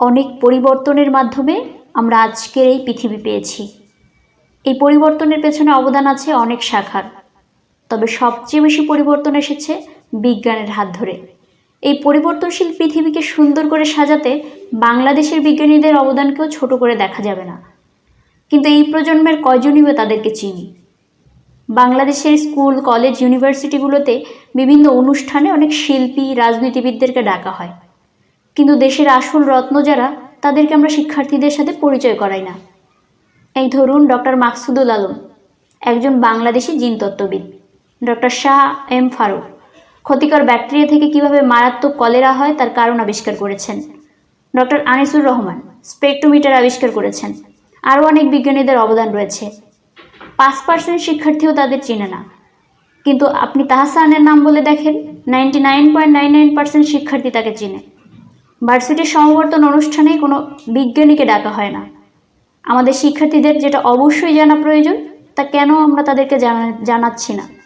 অনেক পরিবর্তনের মাধ্যমে আমরা আজকের এই পৃথিবী পেয়েছি। এই পরিবর্তনের পেছনে অবদান আছে অনেক শাখার। তবে সবচেয়ে বেশি পরিবর্তন এসেছে বিজ্ঞানের হাত ধরে। এই পরিবর্তনশীল পৃথিবীকে সুন্দর করে সাজাতে বাংলাদেশের বিজ্ঞানীদের অবদানকেও ছোট করে দেখা যাবে না। কিন্তু এই প্রজন্মের কয়জনই তাদেরকে চিনি? বাংলাদেশের স্কুল, কলেজ, ইউনিভার্সিটিগুলোতে বিভিন্ন অনুষ্ঠানে অনেক শিল্পী, রাজনীতিবিদদেরকে ডাকা হয়। কিন্তু দেশের আসল রত্ন যারা, তাদেরকে আমরা শিক্ষার্থীদের সাথে পরিচয় করাই না। এই ধরুন ডক্টর মাকসুদুল আলম, একজন বাংলাদেশি জিনতত্ত্ববিদ। ডক্টর শাহ এম ফারুক, ক্ষতিকর ব্যাকটেরিয়া থেকে কীভাবে মারাত্মক কলেরা হয় তার কারণ আবিষ্কার করেছেন। ডক্টর আনিসুর রহমান, স্পেকট্রোমিটার আবিষ্কার করেছেন। আরও অনেক বিজ্ঞানীদের অবদান রয়েছে। পাঁচ পার্সেন্ট শিক্ষার্থীও তাদের চিনে না। কিন্তু আপনি তাহসানের নাম বলে দেখেন, ninety nine point nine nine percent শিক্ষার্থী তাকে চিনে। ভার্সিটির সমাবর্তন অনুষ্ঠানে কোনো বিজ্ঞানীকে ডাকা হয় না। আমাদের শিক্ষার্থীদের যেটা অবশ্যই জানা প্রয়োজন, তা কেন আমরা তাদেরকে জানা জানাচ্ছি না?